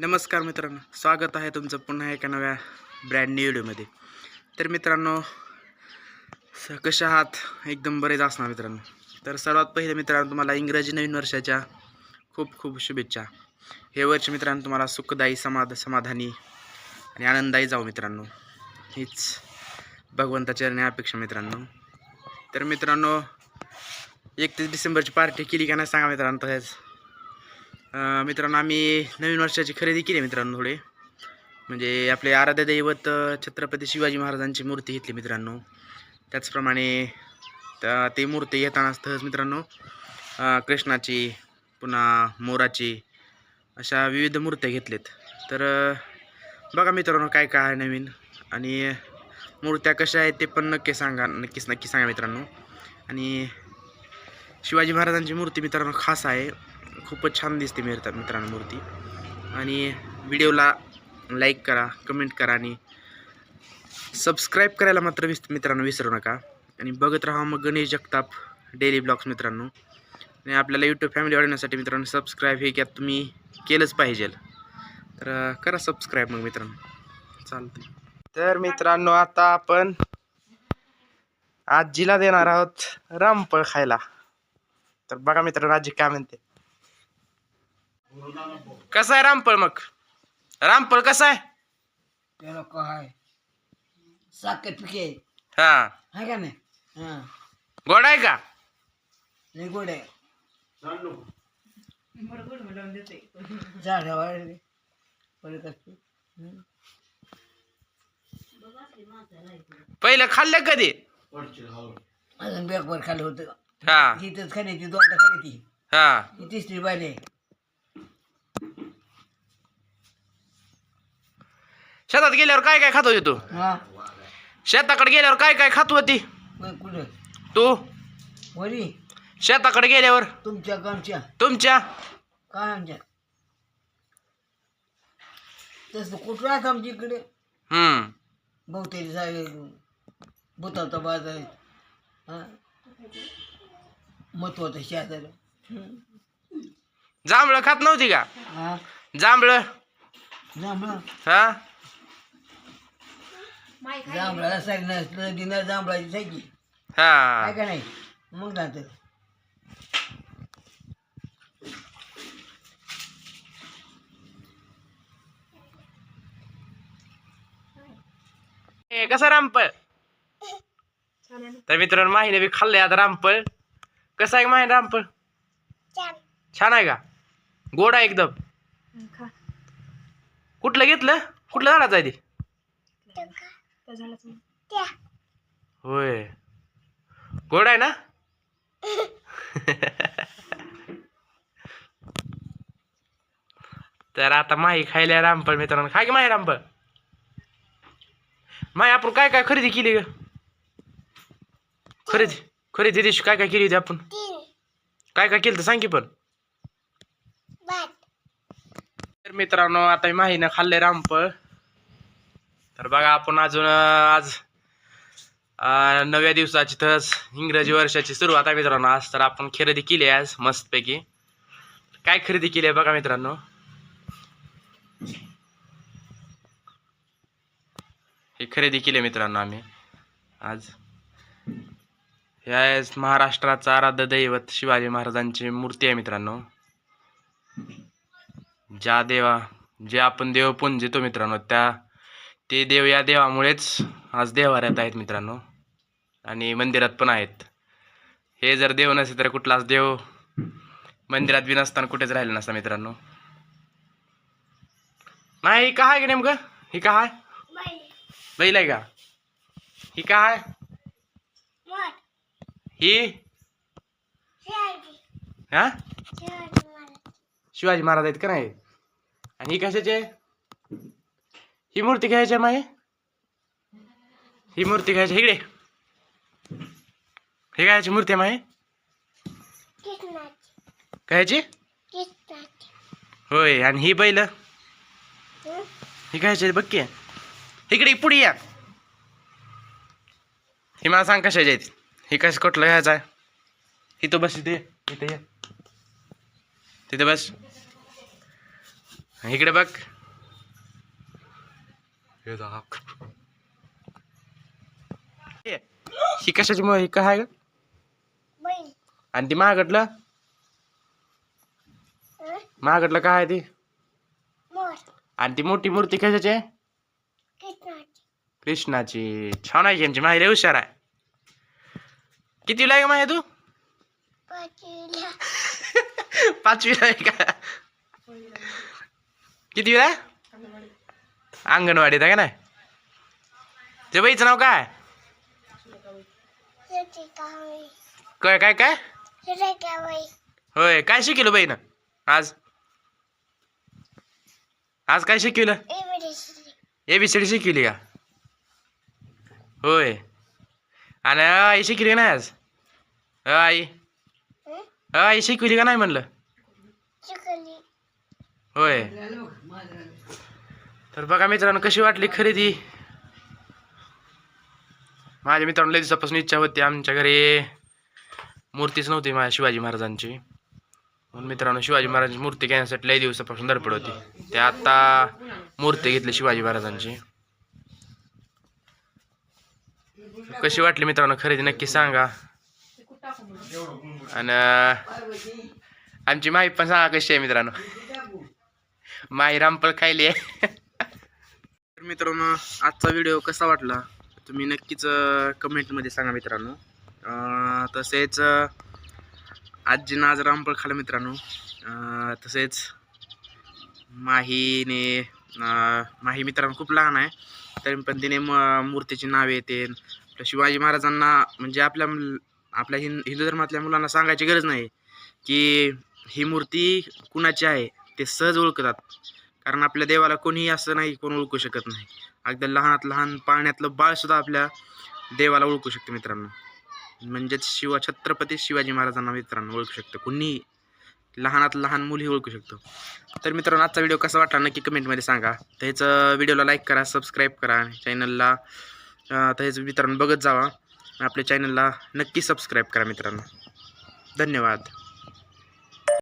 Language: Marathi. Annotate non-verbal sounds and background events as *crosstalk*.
नमस्कार मित्रांनो स्वागत आहे तुमचं पुन्हा एका नव्या ब्रँड न्यू व्हिडिओमध्ये तर मित्रांनो स कशा आहात? एकदम बरेच असणार मित्रांनो. तर सर्वात पहिले मित्रांनो तुम्हाला इंग्रजी नवीन वर्षाच्या खूप खूप शुभेच्छा. हे वर्ष मित्रांनो तुम्हाला सुखदायी समाध समाधानी आणि आनंददायी जाऊ मित्रांनो. हीच भगवंताच्या चरणी अपेक्षा मित्रांनो. तर मित्रांनो एकतीस डिसेंबरची पार्टी केली का नाही सांगा मित्रांनो तसेच मित्रांनो आम्ही नवीन वर्षाची खरेदी केली मित्रांनो थोडे. म्हणजे आपले आराध्य दैवत छत्रपती शिवाजी महाराजांची मूर्ती घेतली मित्रांनो. त्याचप्रमाणे त्या ती मूर्ती घेताना सहज मित्रांनो कृष्णाची पुन्हा मोराची अशा विविध मूर्त्या घेतलेत. तर बघा मित्रांनो काय काय आहे नवीन आणि मूर्त्या कशा आहेत ते पण नक्की सांगा नक्कीच नक्की सांगा मित्रांनो. आणि शिवाजी महाराजांची मूर्ती मित्रांनो खास आहे. खूपच छान दिसते मिळतात मित्रांनो मूर्ती. आणि व्हिडिओला लाईक करा कमेंट करा आणि सबस्क्राईब करायला मात्र विस मित्रांनो विसरू नका. आणि बघत राहा मग गणेश जगताप डेली ब्लॉग्स मित्रांनो. आणि आपल्याला यूट्यूब फॅमिली वाढवण्यासाठी मित्रांनो सबस्क्राईब हे त्यात तुम्ही केलंच पाहिजे. तर करा सबस्क्राईब मग मित्रांनो. चालतं तर मित्रांनो आता आपण आजीला देणार आहोत रामफळ खायला. तर बघा मित्रांनो आजी काय म्हणते. कसं आहे रामफळ मग? रामफळ कसं आहे? ते लोक आहे साखर पिके. हा. आहे का नाही? हा. गोड आहे का? लय गोड आहे. झाडावर पडत असते. हं. पहिलं खाल्लं कधी? अजून बॅगवर खाल्लं होतं. हा. तिथंच खाली ती दोनदा खाली ती. हा. ही तिसरी बायले आहे. शेतात गेल्यावर काय काय खात होती तू? हा. शेताकडे गेल्यावर काय काय खात होती? मग कुठं? तू? वरी? शेताकडे गेल्यावर? तुमच्या गामच्या तुमच्या? काय आमच्या? तसं कुठं राहत आमच्या इकडे? हम्म. बहुतेक जागे बुताचा बाजार आहे. हा. महत्वाचं शेजार. जांभळं खात नव्हती का? हा. जांभळं? जांभळा? हा? जांभळाला साईड नदीनं जांभळाची सायकी. हा. काय का नाही? मग राहतं ए, कसं रामफळ तर मित्रांनो माहीने बी खाल्लंय आता रामफळ कसं आहे माहीन रामफळ? छान. आहे का? गोड आहे एकदम. कुठलं घेतलं? कुठलं झाडाचं आहे ते? होय. गोड आहे ना? तर आता माही खायला रामफळ मित्रांनो. खा की माही रामफळ? माही आपण काय काय खरेदी केली ग? खरेदी. खरेदी दिवशी काय काय केली होती आपण? काय काय केलं तर सांग की पण. तर मित्रांनो आता माहीनं खाल्ले रामफळ. तर बघा आपण अजून आज नव्या दिवसाची तस इंग्रजी वर्षाची सुरुवात आहे मित्रांनो. आज तर आपण खरेदी केली आहे आज मस्तपैकी. काय खरेदी केली आहे बघा मित्रांनो. हे खरेदी केली मित्रांनो आम्ही आज. हे आहे महाराष्ट्राचा आराध्य दैवत शिवाजी महाराजांची मूर्ती आहे मित्रांनो. ज्या देवा जे आपण देव पुंजितो मित्रांनो त्या ते देव या देवामुळेच आज देवाऱ्यात आहेत मित्रांनो. आणि मंदिरात पण आहेत. हे जर देव नसेल तर कुठलाच देव मंदिरात बी नसताना कुठेच राहिला नसता मित्रांनो. नाही ही काय आहे का नेमकं? ही काय आहे? बैल. आहे का? ही काय आहे? ही? हा? शिवाजी महाराज आहेत का नाही? आणि ही कशाची आहे? ही मूर्ती घ्यायची आहे ही मूर्ती घ्यायची इकडे. हे घ्यायची मूर्ती आहे कायची घ्यायची? होय आणि ही बैल? ही घ्यायची बघ की. इकडे पुढे या. ही मला सांग कशाची आहेत ही कसं कुठलं घ्यायचं आहे? इथं बस इथे इथे ये. तिथे बस. इकडे बघ. हे. हे, ही कशाची मग ही काय आहे आणि ती महागडलं महागडलं काय आहे ती? आणि ती मोठी मूर्ती कशाची आहे? कृष्णाची. छान आहे की आमची माहिती हुशार आहे. किती लाग माहिती तू? *laughs* पाचवीला. आहे का? किती वेळा अंगणवाडीत आहे का नाही? ते बाईचं नाव काय? काय काय काय? होय काय शिकवलं बाईनं आज? आज काय शिकवलं? ए बी सी डी शिकवली का? होय. आणि आई शिकली नाही आज? आई आई शिकवली का नाही म्हणलं? होय. तर बघा मित्रांनो कशी वाटली खरेदी? माझ्या मित्रांनो लय दिवसापासून इच्छा होती आमच्या घरी. मूर्तीच नव्हती माझ्या शिवाजी महाराजांची. म्हणून मित्रांनो शिवाजी महाराजांची मूर्ती घेण्यासाठी लय दिवसापासून धडपड होती. ते आता मूर्ती घेतली शिवाजी महाराजांची. कशी वाटली मित्रांनो खरेदी नक्की सांगा. आणि आमची माही पण सांगा कशी आहे मित्रांनो? माही रामपळ खायली आहे. तर मित्रांनो आजचा व्हिडिओ कसा वाटला? तुम्ही नक्कीच कमेंटमध्ये सांगा मित्रांनो. तसेच आजीनं आज रामपळ खाल्लं मित्रांनो. तसेच माहीने माही मित्रांनो खूप लहान आहे. तरी पण तिने म मूर्तीची नावे येते. शिवाजी महाराजांना म्हणजे आपल्या आपल्या हिंद हिंदू धर्मातल्या मुलांना सांगायची गरज नाही की ही मूर्ती कुणाची आहे ते सहज ओळखतात. कारण आपल्या देवाला कोणीही असं नाही कोण ओळखू शकत नाही. अगदी लहानात लहान पाळण्यातलं बाळसुद्धा आपल्या देवाला ओळखू शकतं मित्रांनो. म्हणजेच शिवा छत्रपती शिवाजी महाराजांना मित्रांनो ओळखू शकतं. कुणीही लहानात लहान मुली ओळखू शकतो. तर मित्रांनो आजचा व्हिडिओ कसा वाटला नक्की कमेंटमध्ये सांगा. त्याचं व्हिडिओला लाईक करा सबस्क्राईब करा चॅनलला त्याचं मित्रांनो बघत जावा. आपल्या चॅनलला नक्की सबस्क्राईब करा मित्रांनो. धन्यवाद.